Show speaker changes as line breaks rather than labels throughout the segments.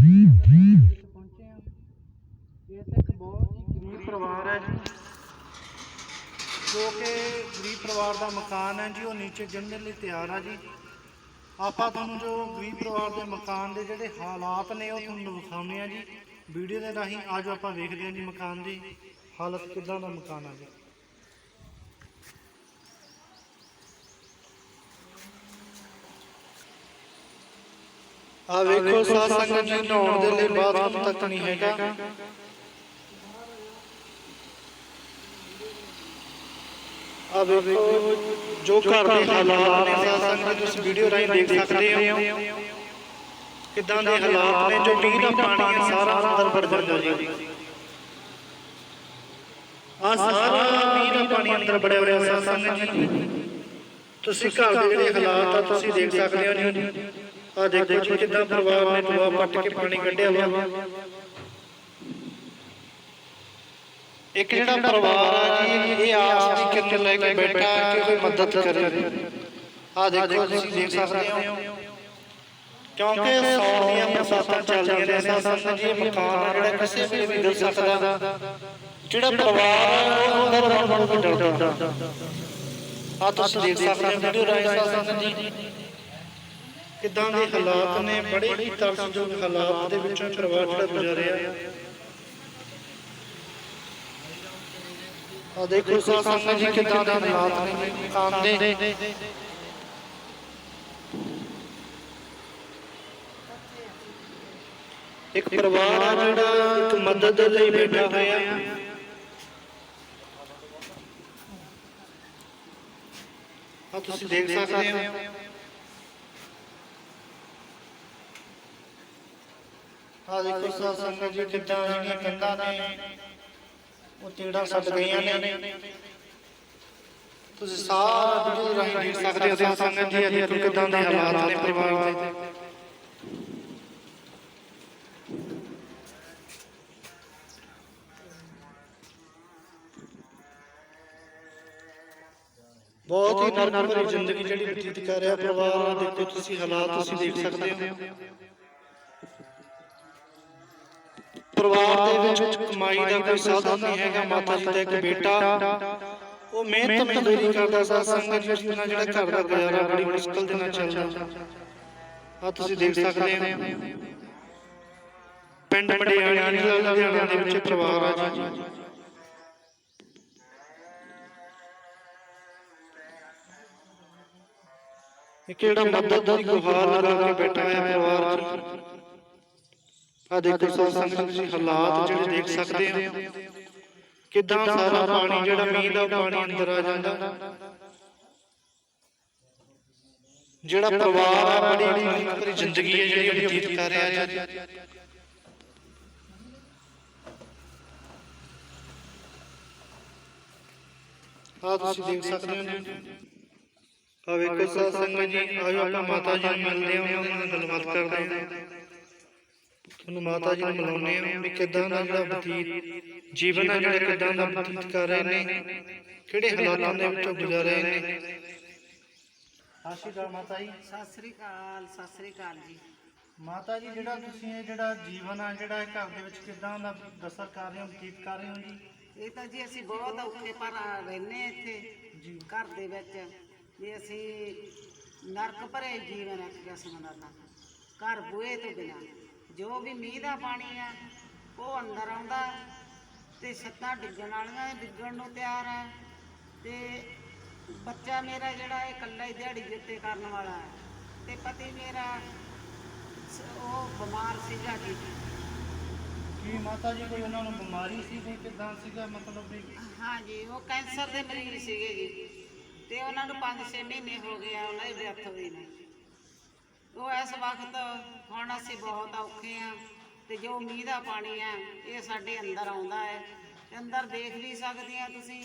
ਵਿੱਚ ਪਹੁੰਚੇ ਆ ਇਹ ਤਾਂ ਇੱਕ ਬਹੁਤ ਹੀ। ਗਰੀਬ ਪਰਿਵਾਰ ਹੈ ਜੀ ਜੋ ਕਿ ਗਰੀਬ ਪਰਿਵਾਰ ਦਾ ਮਕਾਨ ਹੈ ਜੀ, ਉਹ ਨੀਚੇ ਗਿਰਨ ਲਈ ਤਿਆਰ ਆ ਜੀ। ਆਪਾਂ ਤੁਹਾਨੂੰ ਜੋ ਗਰੀਬ ਪਰਿਵਾਰ ਦੇ ਮਕਾਨ ਦੇ ਜਿਹੜੇ ਹਾਲਾਤ ਨੇ, ਉਹ ਤੁਹਾਨੂੰ ਵਿਖਾਉਂਦੇ ਆ ਜੀ ਵੀਡੀਓ ਦੇ ਰਾਹੀਂ ਅੱਜ ਆਪਾਂ ਵੇਖਦੇ ਹਾਂ ਜੀ। ਮਕਾਨ ਦੀ ਹਾਲਤ ਕਿੱਦਾਂ ਦਾ ਮਕਾਨ ਆ ਜੀ? ਆ ਵੇਖੋ ਸਾਧ ਸੰਗਤ ਜੀ ਨਹਾਉਣ ਦੇ ਲਈ ਬਾਥਰੂਮ ਤੱਕ ਨਹੀਂ ਹੈਗਾ। ਆ ਵੇਖੋ ਜੋ ਘਰ ਦੇ ਹਾਲਾਤ ਨੇ ਸਾਧ ਸੰਗਤ ਤੁਸੀਂ ਵੀਡੀਓ ਰਾਹੀਂ ਦੇਖ ਸਕਦੇ ਹੋ। ਕਿਦਾਂ ਦੇ ਹਾਲਾਤ ਨੇ ਜੋ ਮੀਂਹ ਦਾ ਪਾਣੀ ਹੈ ਸਾਰਾ ਅੰਦਰ ਵੜ ਜਾਂਦਾ ਜੀ। ਆ ਸਾਰਾ ਮੀਂਹ ਦਾ ਪਾਣੀ ਅੰਦਰ ਵੜਿਆ ਹੋਇਆ ਸਾਧ ਸੰਗਤ ਜੀ। ਤੁਸੀਂ ਘਰ ਦੇ ਜਿਹੜੇ ਹਾਲਾਤ ਆ ਤੁਸੀਂ ਦੇਖ ਸਕਦੇ ਹੋ ਜੀ। ਆ ਦੇਖੋ ਜੀ ਕਿਦਾਂ ਪਰਿਵਾਰ ਨੇ ਟੋਆ ਪੱਟ ਕੇ ਪਾਣੀ ਕੱਢਿਆ ਹੋਇਆ ਇੱਕ ਜਿਹੜਾ ਪਰਿਵਾਰ ਆ ਜੀ ਇਹ ਆਸ ਦੀ ਕਿਰਨ ਲੈ ਕੇ ਬੈਠਾ ਹੈ ਕਿ ਕੋਈ ਮਦਦ ਕਰੇ ਆ ਦੇਖੋ ਤੁਸੀਂ ਦੇਖ ਸਕਦੇ ਹੋ। ਕਿਉਂਕਿ ਸੌਣ ਦੀਆਂ ਬਰਸਾਤਾਂ ਚੱਲ ਰਹੀਆਂ ਨੇ ਸਾਸਾਂ ਜੀ ਮਕਾਨ ਜਿਹੜਾ ਕਿਸੇ ਵੇਲੇ ਵੀ ਗਿਰ ਸਕਦਾ। ਜਿਹੜਾ ਪਰਿਵਾਰ ਆ ਉਹ ਅੰਦਰ ਵੜਨ ਨੂੰ ਵੀ ਡਰਦਾ। ਆ ਤੁਸੀਂ ਦੇਖ ਸਕਦੇ ਹੋ ਵੀਡੀਓ ਰਾਹੀਂ ਸਾਸਾਂ ਜੀ। ਕਿਦਾਂ ਦੇ ਹਾਲਾਤ ਨੇ? ਬੜੇ ਹੀ ਤਰਸਯੋਗ ਹਾਲਾਤ ਦੇ ਵਿੱਚੋਂ ਪਰਿਵਾਰ ਜਿਹੜਾ ਗੁਜ਼ਰਿਆ ਆ ਦੇਖੋ ਸਾਸਾਂ ਜੀ ਕਿਦਾਂ ਦੇ ਹਾਲਾਤ ਨੇ। ਮਕਾਨ ਦੇ। ਇੱਕ ਪਰਿਵਾਰ ਆ ਜਿਹੜਾ ਇੱਕ ਮਦਦ ਲਈ ਬੈਠਾ ਹੋਇਆ। ਆ ਤੁਸੀਂ ਦੇਖ ਸਕਦੇ ਹੋ। ਆ ਦੇਖੋ ਸਾਧ ਸੰਗਤ ਜੀ ਕਿੱਦਾਂ ਜਿਹੜੀਆਂ ਕੰਧਾਂ ਨੇ। ਉਹ ਤੇੜਾ ਛੱਡ ਗਈਆਂ ਨੇ। ਤੁਸੀਂ ਸਾਰਾ ਵੀਡੀਓ ਰਾਹੀਂ ਦੇਖ ਸਕਦੇ ਹੋ, ਸਾਧ ਸੰਗਤ ਜੀ ਇਹ ਕਿੱਦਾਂ ਦੇ ਹਾਲਾਤ ਨੇ ਪਰਿਵਾਰ ਦੇ ਬਹੁਤ ਹੀ ਨਰਕ ਭਰੀ ਜ਼ਿੰਦਗੀ ਜਿਹੜੀ ਬਤੀਤ ਕਰ ਰਿਹਾ ਪਰਿਵਾਰ ਦੇਖੋ ਤੁਸੀਂ ਹਾਲਾਤ ਤੁਸੀਂ ਦੇਖ ਸਕਦੇ ਹੋ। ਪਰਿਵਾਰ ਦੇ ਵਿੱਚ ਕਮਾਈ ਦਾ ਕੋਈ ਸਾਧਨ ਨਹੀਂ ਹੈਗਾ ਮਾਤਾ ਜੀ ਦਾ ਇੱਕ ਬੇਟਾ। ਉਹ ਮਿਹਨਤ ਮਜ਼ਦੂਰੀ ਕਰਦਾ ਸਾਧ ਸੰਗਤ ਜਿਸ ਨਾਲ ਜਿਹੜਾ ਘਰ ਦਾ ਗੁਜ਼ਾਰਾ ਬੜੀ ਮੁਸ਼ਕਲ ਦੇ ਨਾਲ ਚੱਲਦਾ। ਆ ਤੁਸੀਂ ਦੇਖ ਸਕਦੇ ਹੋ। ਪਿੰਡ ਮੜਿਆਣਾ ਲੁਧਿਆਣਾ ਦੇ ਵਿੱਚ ਪਰਿਵਾਰ ਆ ਜੀ। ਇਹ ਕਿਹੜਾ ਮਦਦ ਦੀ ਗੁਹਾਰ ਲਗਾ ਕੇ ਬੈਠਾ ਹੈ ਪਰਿਵਾਰ ਆ ਦੇਖੋ ਸਾਧ ਸੰਗਤ ਜੀ ਹਾਲਾਤ ਜਿਹੜੇ ਦੇਖ ਸਕਦੇ ਹੋ। ਕਿਦਾਂ ਸਾਰਾ ਪਾਣੀ ਜਿਹੜਾ ਮੀਂਹ ਦਾ ਪਾਣੀ ਅੰਦਰ ਆ ਜਾਂਦਾ। ਜਿਹੜਾ ਪਰਿਵਾਰ ਆ ਬੜੀ ਮਿਹਨਤ ਜ਼ਿੰਦਗੀ ਹੈ, ਜਿਹੜੀ ਬਤੀਤ ਕਰ ਰਿਹਾ ਜੀ ਆ ਤੁਸੀਂ ਦੇਖ ਸਕਦੇ ਹੋ ਆ ਵੇਖੋ ਸਾਧ ਸੰਗਤ ਜੀ, ਆਇਓ ਆਪਾਂ ਮਾਤਾ ਜੀ ਨੂੰ ਮਿਲਦੇ ਹਾਂ, ਉਹਨਾਂ ਨਾਲ ਗੱਲਬਾਤ ਕਰਦੇ ਹਾਂ। ਤੁਹਾਨੂੰ ਮਾਤਾ ਜੀ ਨੂੰ ਮਿਲਾਉਂਦੇ ਹਾਂ ਵੀ ਕਿਦਾਂ ਦਾ ਜਿਹੜਾ ਬਤੀਤ ਜੀਵਨ ਹੈ ਜਿਹੜਾ ਕਿਦਾਂ ਦਾ ਬਤੀਤ ਕਰ ਰਹੇ ਨੇ ਕਿਹੜੇ ਹਾਲਾਤਾਂ ਦੇ ਵਿੱਚੋਂ ਗੁਜ਼ਰ ਰਹੇ ਨੇ। ਆਸ਼ੀਰਵਾਦ ਮਾਤਾ ਜੀ।
ਸਤਿ ਸ੍ਰੀ ਅਕਾਲ ਸਤਿ ਸ੍ਰੀ ਅਕਾਲ ਜੀ।
ਮਾਤਾ ਜੀ ਜਿਹੜਾ ਤੁਸੀਂ ਇਹ ਜਿਹੜਾ ਜੀਵਨ ਆ ਜਿਹੜਾ ਇਹ ਘਰ ਦੇ ਵਿੱਚ ਕਿਦਾਂ ਦਾ ਬਸਰ ਕਰ ਰਹੇ ਹੋ ਬਤੀਤ ਕਰ ਰਹੇ ਹੋ ਜੀ?
ਇਹ ਤਾਂ ਜੀ ਅਸੀਂ ਬਹੁਤ ਔਖੇ ਪਰ ਰਹਿੰਦੇ ਹਾਂ ਇੱਥੇ
ਜੀ।
ਘਰ ਦੇ ਵਿੱਚ। ਵੀ ਅਸੀਂ ਨਰਕ ਭਰੇ ਜੀਵਨ ਹੈ ਕਿਸਮ ਦਾ ਤਾਂ ਘਰ ਬੂਹੇ ਤੋਂ ਬਿਨਾ। ਜੋ ਵੀ ਮੀਂਹ ਦਾ ਪਾਣੀ ਆ ਉਹ ਅੰਦਰ ਆਉਂਦਾ ਤੇ ਛੱਤਾਂ ਡਿੱਗਣ ਵਾਲੀਆਂ ਡਿੱਗਣ ਨੂੰ ਤਿਆਰ ਆ ਤੇ ਬੱਚਾ ਮੇਰਾ ਜਿਹੜਾ ਇਹ ਇਕੱਲਾ ਹੀ ਦਿਹਾੜੀ ਜੁੱਤੇ ਕਰਨ ਵਾਲਾ ਹੈ ਤੇ ਪਤੀ ਮੇਰਾ ਉਹ ਬਿਮਾਰ ਸੀਗਾ ਜੀ।
ਕੀ ਮਾਤਾ ਜੀ ਕੋਈ ਉਹਨਾਂ ਨੂੰ ਬਿਮਾਰੀ ਸੀ ਕੋਈ ਕਿਦਾਂ ਸੀਗਾ? ਮਤਲਬ ਵੀ
ਹਾਂਜੀ ਉਹ ਕੈਂਸਰ ਦੇ ਮਰੀਜ਼ ਸੀਗੇ ਜੀ ਤੇ ਉਹਨਾਂ ਨੂੰ 5-6 ਮਹੀਨੇ ਹੋ ਗਏ ਆ ਉਹਨਾਂ ਦੀ ਡੈਥ ਹੋਈ ਨੇ। ਉਹ ਇਸ ਵਕਤ ਹੁਣ ਅਸੀਂ ਬਹੁਤ ਔਖੇ ਆ ਤੇ ਜੋ ਮੀਂਹ ਦਾ ਪਾਣੀ ਹੈ, ਇਹ ਸਾਡੇ ਅੰਦਰ ਆਉਂਦਾ ਹੈ। ਅੰਦਰ ਦੇਖ ਵੀ ਸਕਦੇ ਆ ਤੁਸੀਂ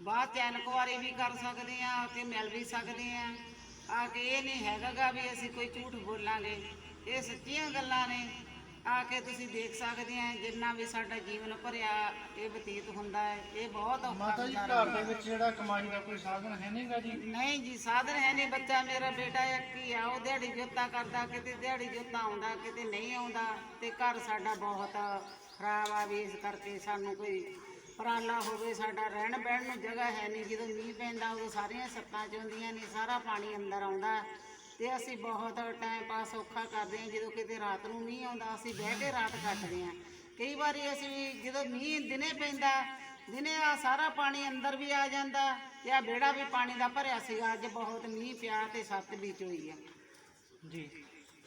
ਬਾਅਦ ਚ ਇਨਕੁਆਰੀ ਵੀ ਕਰ ਸਕਦੇ ਆ ਤੇ ਮਿਲ ਵੀ ਸਕਦੇ ਆ ਆ ਕੇ ਇਹ ਨਹੀਂ ਹੈਗਾ ਗਾ ਵੀ ਅਸੀਂ ਕੋਈ ਝੂਠ ਬੋਲਾਂਗੇ, ਇਹ ਸੱਚੀਆਂ ਗੱਲਾਂ ਨੇ। ਆ ਕੇ ਤੁਸੀਂ ਦੇਖ ਸਕਦੇ ਆ ਜਿੰਨਾ ਵੀ ਸਾਡਾ ਜੀਵਨ ਭਰਿਆ ਇਹ ਬਤੀਤ ਹੁੰਦਾ ਹੈ ਇਹ ਬਹੁਤ ਔਖਾ
ਮਾਤਾ ਜੀ
ਗੁਜ਼ਾਰਾ
ਘਰ ਦੇ ਵਿੱਚ ਜਿਹੜਾ ਕਮਾਈ ਦਾ ਕੋਈ ਸਾਧਨ ਹੈ ਨਹੀਂਗਾ ਜੀ?
ਨਹੀਂ ਜੀ ਸਾਧਨ ਹੈ ਨਹੀਂ ਬੱਚਾ ਮੇਰਾ ਬੇਟਾ ਇੱਕ ਹੀ ਆ ਉਹ ਦਿਹਾੜੀ ਜੋਤਾ ਕਰਦਾ ਕਿਤੇ ਦਿਹਾੜੀ ਜੋਤਾ ਆਉਂਦਾ ਕਿਤੇ ਨਹੀਂ ਆਉਂਦਾ ਤੇ ਘਰ ਸਾਡਾ ਬਹੁਤ ਖਰਾਬ ਆ ਵੀ ਇਸ ਕਰਕੇ ਸਾਨੂੰ ਕੋਈ ਪਰਾਲਾ ਹੋਵੇ ਸਾਡਾ ਰਹਿਣ ਬਹਿਣ ਨੂੰ ਜਗ੍ਹਾ ਹੈ ਨਹੀਂ ਜਦੋਂ ਮੀਂਹ ਪੈਂਦਾ ਉਦੋਂ ਸਾਰੀਆਂ ਸੱਤਾਂ ਚੋਂਦੀਆਂ ਨੇ ਸਾਰਾ ਪਾਣੀ ਅੰਦਰ ਆਉਂਦਾ। ਤੇ ਅਸੀਂ ਬਹੁਤ ਟਾਈਮ ਪਾਸ ਔਖਾ ਕਰਦੇ ਹਾਂ, ਜਦੋਂ ਕਿਤੇ ਰਾਤ ਨੂੰ ਮੀਂਹ ਆਉਂਦਾ, ਅਸੀਂ ਬਹਿ ਕੇ ਰਾਤ ਕੱਟਦੇ ਹਾਂ। ਕਈ ਵਾਰੀ ਅਸੀਂ ਜਦੋਂ ਮੀਂਹ ਦਿਨੇ ਪੈਂਦਾ, ਦਿਨੇ ਆ ਸਾਰਾ ਪਾਣੀ ਅੰਦਰ ਵੀ ਆ ਜਾਂਦਾ ਤੇ ਆ ਬੇੜਾ ਵੀ ਪਾਣੀ ਦਾ ਭਰਿਆ ਸੀਗਾ, ਅੱਜ ਬਹੁਤ ਮੀਂਹ ਪਿਆ ਤੇ ਸੱਤ ਵੀ ਹੋਈ ਆ।
ਜੀ।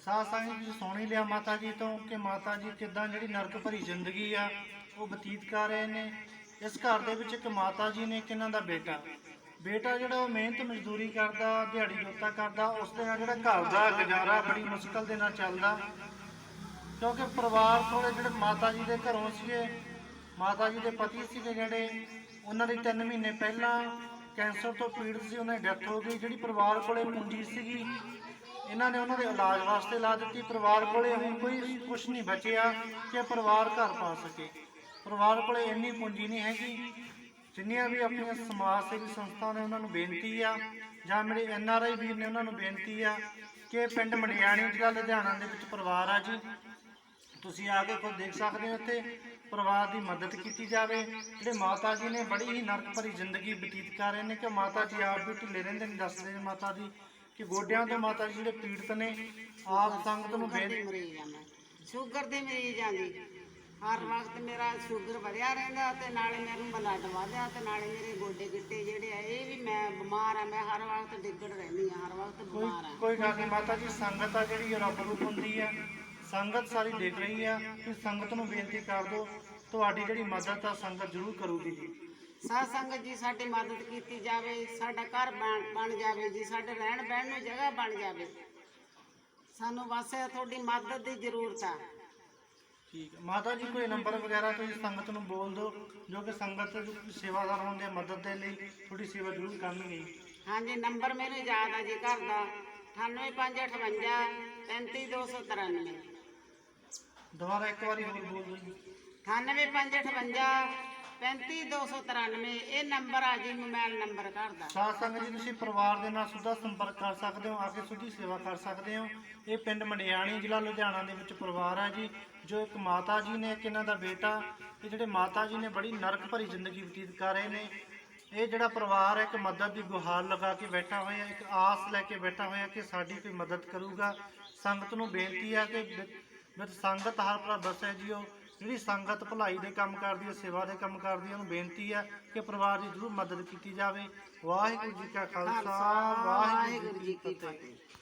ਸਾਧ ਸੰਗਤ ਜੀ ਸੁਣ ਲਿਆ ਮਾਤਾ ਜੀ ਤੋਂ ਕਿ ਮਾਤਾ ਜੀ ਕਿਦਾਂ ਜਿਹੜੀ ਨਰਕ ਭਰੀ ਜ਼ਿੰਦਗੀ ਆ, ਉਹ ਬਤੀਤ ਕਰ ਰਹੇ ਨੇ। ਇਸ ਘਰ ਦੇ ਵਿੱਚ ਇੱਕ ਮਾਤਾ ਜੀ ਨੇ ਇੱਕ ਇਹਨਾਂ ਦਾ ਬੇਟਾ। ਬੇਟਾ ਜਿਹੜਾ ਉਹ ਮਿਹਨਤ ਮਜ਼ਦੂਰੀ ਕਰਦਾ, ਦਿਹਾੜੀ ਜੋਤਾ ਕਰਦਾ, ਉਸ ਦੇ ਨਾਲ ਜਿਹੜਾ ਘਰ ਦਾ ਗੁਜ਼ਾਰਾ ਬੜੀ ਮੁਸ਼ਕਲ ਦੇ ਨਾਲ ਚੱਲਦਾ। ਕਿਉਂਕਿ ਪਰਿਵਾਰ ਥੋੜੇ ਜਿਹੜੇ ਮਾਤਾ ਜੀ ਦੇ ਘਰੋਂ ਸੀਗੇ, ਮਾਤਾ ਜੀ ਦੇ ਪਤੀ ਸੀਗੇ ਜਿਹੜੇ, ਉਹਨਾਂ ਦੀ 3 ਮਹੀਨੇ ਪਹਿਲਾਂ ਕੈਂਸਰ ਤੋਂ ਪੀੜਤ ਸੀ, ਉਹਨਾਂ ਦੀ ਡੈਥ ਹੋ ਗਈ। ਜਿਹੜੀ ਪਰਿਵਾਰ ਕੋਲੇ ਪੂੰਜੀ ਸੀਗੀ, ਇਹਨਾਂ ਨੇ ਉਹਨਾਂ ਦੇ ਇਲਾਜ ਵਾਸਤੇ ਲਾ ਦਿੱਤੀ। ਪਰਿਵਾਰ ਕੋਲੇ ਹੁਣ ਕੋਈ ਕੁਝ ਨਹੀਂ ਬਚਿਆ ਕਿ ਪਰਿਵਾਰ ਘਰ ਪਾ ਸਕੇ। ਪਰਿਵਾਰ ਕੋਲੇ ਇੰਨੀ ਪੂੰਜੀ ਨਹੀਂ ਹੈਗੀ। ਜਿੰਨੀਆਂ ਵੀ ਆਪਣੀਆਂ ਸਮਾਜ ਸੇਵੀ ਸੰਸਥਾ ਨੇ ਉਹਨਾਂ ਨੂੰ ਬੇਨਤੀ ਆ ਜਾਂ ਮੇਰੇ ਐਨ ਆਰ ਆਈ ਵੀਰ ਨੇ ਉਹਨਾਂ ਨੂੰ ਬੇਨਤੀ ਆ ਕਿ ਪਿੰਡ ਮੜਿਆਣੀ ਜ਼ਿਲ੍ਹਾ ਲੁਧਿਆਣਾ ਦੇ ਵਿੱਚ ਪਰਿਵਾਰ ਆ ਜੀ। ਤੁਸੀਂ ਆ ਕੇ ਖੁਦ ਦੇਖ ਸਕਦੇ ਹੋ ਇੱਥੇ ਪਰਿਵਾਰ ਦੀ ਮਦਦ ਕੀਤੀ ਜਾਵੇ। ਜਿਹੜੇ ਮਾਤਾ ਜੀ ਨੇ ਬੜੀ ਹੀ ਨਰਕ ਭਰੀ ਜ਼ਿੰਦਗੀ ਬਤੀਤ ਕਰ ਰਹੇ ਨੇ ਕਿ ਮਾਤਾ ਜੀ ਆਪ ਵੀ ਢਿੱਲੇ ਰਹਿੰਦੇ ਨੇ ਦੱਸਦੇ ਨੇ ਮਾਤਾ ਜੀ ਕਿ ਗੋਡਿਆਂ ਤੋਂ ਮਾਤਾ ਜੀ ਜਿਹੜੇ ਪੀੜਤ ਨੇ ਆਪ ਸੰਗਤ ਨੂੰ ਬੇਨਤੀ
ਸ਼ੂਗਰ ਦੇ ਮਰੀਜ਼ ਆ ਜੀ। ਹਰ ਵਕਤ ਮੇਰਾ ਸ਼ੂਗਰ ਵਧਿਆ ਰਹਿੰਦਾ ਤੇ ਨਾਲੇ ਮੈਨੂੰ ਬਲੱਡ ਵਧਿਆ ਤੇ ਨਾਲੇ ਮੇਰੇ ਗੋਡੇ ਗਿੱਟੇ ਜਿਹੜੇ ਆ ਇਹ ਵੀ ਮੈਂ ਬਿਮਾਰ ਆ ਮੈਂ ਹਰ ਵਕਤ ਡਿੱਗੜ ਰਹਿੰਦੀ ਆ ਹਰ ਵਕਤ ਬਿਮਾਰ ਆ।
ਕੋਈ ਗੱਲ ਨਹੀਂ ਮਾਤਾ ਜੀ ਸੰਗਤ ਆ ਜਿਹੜੀ ਰੱਬ ਰੂਪ ਹੁੰਦੀ ਆ। ਸੰਗਤ ਸਾਰੀ ਦੇਖ ਰਹੀ ਆ ਕਿ ਸੰਗਤ ਨੂੰ ਬੇਨਤੀ ਕਰ ਦਿਓ ਤੁਹਾਡੀ ਜਿਹੜੀ ਮਦਦ ਆ ਸੰਗਤ ਜ਼ਰੂਰ ਕਰੂਗੀ ਜੀ।
ਸਾਧ ਸੰਗਤ ਜੀ ਸਾਡੀ ਮਦਦ ਕੀਤੀ ਜਾਵੇ ਸਾਡਾ ਘਰ ਬਣ ਬਣ ਜਾਵੇ ਜੀ ਸਾਡੇ ਰਹਿਣ ਬਹਿਣ ਨੂੰ ਜਗ੍ਹਾ ਬਣ ਜਾਵੇ। ਸਾਨੂੰ ਬਸ ਤੁਹਾਡੀ ਮਦਦ ਦੀ ਜ਼ਰੂਰਤ ਆ।
ਠੀਕ ਹੈ? ਮਾਤਾ ਜੀ ਕੋਈ ਨੰਬਰ ਵਗੈਰਾ ਤੁਸੀਂ ਸੰਗਤ ਨੂੰ ਬੋਲ ਦਿਓ ਜੋ ਕਿ ਸੰਗਤ ਸੇਵਾਦਾਰ ਹੁੰਦੇ ਆ ਮਦਦ ਦੇ ਲਈ ਥੋੜੀ ਸੇਵਾ ਜ਼ਰੂਰ ਕਰਨਗੇ।
ਹਾਂਜੀ ਨੰਬਰ ਮੈਨੂੰ ਯਾਦ ਆ ਜੀ ਘਰ ਦਾ। 98558 35293
ਦੁਬਾਰਾ ਇੱਕ ਵਾਰੀ ਹੋਰ ਬੋਲ ਦਿਓ ਜੀ।
98558 35293 ਇਹ ਨੰਬਰ ਆ ਜੀ ਮੋਬਾਈਲ ਨੰਬਰ ਘਰ ਦਾ।
ਸਾਧ ਸੰਗਤ ਜੀ ਤੁਸੀਂ ਪਰਿਵਾਰ ਦੇ ਨਾਲ ਸਿੱਧਾ ਸੰਪਰਕ ਕਰ ਸਕਦੇ ਹੋ ਆ ਕੇ ਸਿੱਧੀ ਸੇਵਾ ਕਰ ਸਕਦੇ ਹੋ। ਇਹ ਪਿੰਡ ਮੰਡਿਆਣੀ ਜ਼ਿਲ੍ਹਾ ਲੁਧਿਆਣਾ ਦੇ ਵਿੱਚ ਪਰਿਵਾਰ ਹੈ ਜੀ। ਜੋ ਇੱਕ ਮਾਤਾ ਜੀ ਨੇ ਇੱਕ ਇਹਨਾਂ ਦਾ ਬੇਟਾ ਇਹ ਜਿਹੜੇ ਮਾਤਾ ਜੀ ਨੇ ਬੜੀ ਨਰਕ ਭਰੀ ਜ਼ਿੰਦਗੀ ਬਤੀਤ ਕਰ ਰਹੇ ਨੇ। ਇਹ ਜਿਹੜਾ ਪਰਿਵਾਰ ਹੈ ਇੱਕ ਮਦਦ ਦੀ ਗੁਹਾਰ ਲਗਾ ਕੇ ਬੈਠਾ ਹੋਇਆ ਇੱਕ ਆਸ ਲੈ ਕੇ ਬੈਠਾ ਹੋਇਆ ਕਿ ਸਾਡੀ ਕੋਈ ਮਦਦ ਕਰੂਗਾ। ਸੰਗਤ ਨੂੰ ਬੇਨਤੀ ਹੈ ਕਿ ਵਿ- ਵਿੱਚ ਸੰਗਤ ਹਰ ਭਰਾ ਬਸੈ ਜੀਓ। ਜਿਹੜੀ ਸੰਗਤ ਭਲਾਈ ਦੇ ਕੰਮ ਕਰਦੀ ਹੈ ਸੇਵਾ ਦੇ ਕੰਮ ਕਰਦੀ ਹੈ ਉਹਨੂੰ ਬੇਨਤੀ ਹੈ ਕਿ ਪਰਿਵਾਰ ਦੀ ਜ਼ਰੂਰ ਮਦਦ ਕੀਤੀ ਜਾਵੇ। ਵਾਹਿਗੁਰੂ ਜੀ ਕਾ ਖਾਲਸਾ ਵਾਹਿਗੁਰੂ ਜੀ ਕੀ ਫਤਿਹ।